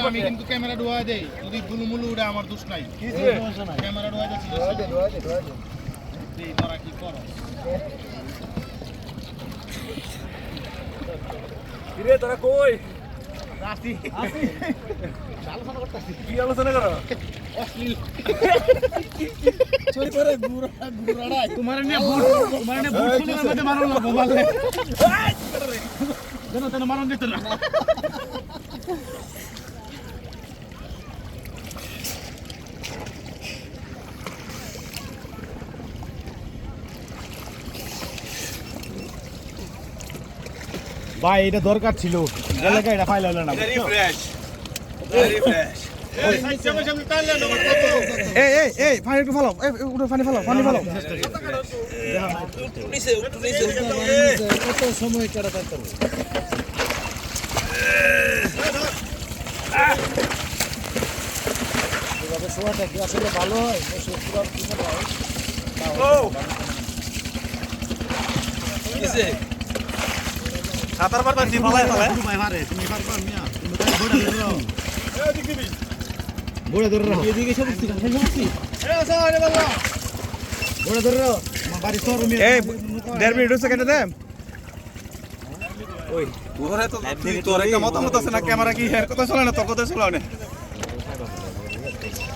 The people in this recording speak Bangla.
আমি কিন্তু ক্যামেরা ডুয়া দেই যদি গুলুমুলু উড়ে আমার দোষ নাই ক্যামেরা ডুয়া দিচ্ছি তোরা কি করো কিরে তোরা কই রাশি কি আলোচনা করো? অশ্লীল চুরি করে গুড়া তোমার তোমার না তেন দিত না ভাই এটা দরকার ছিল। এলাকায় এটা ফাইল হলো না রিফ্রেশ রিফ্রেশ এই এই এই পানি একটু ফেলো এই উঠো পানি ফেলো পানি ফেলো নিচে নিচে কত সময় কাটা থাকতে হবে শোয়াটা কি আসলে ভালো হয় সাতার তুমি পারবা মিয়া। তুমি তাই বড় ঘোড়া ধরে। রাখো এদিকে সব ঠিক আছে সব আরে আসো আরে বাবা। ঘোড়া ধরে। বাড়ি সর রুমে এই দেড় মিনিট হচ্ছে কেটে দে। ওই তোরে তো তোরে একটা মতামত আছে না ক্যামেরা কি হের কথা চলে না তোর কথা চলে না।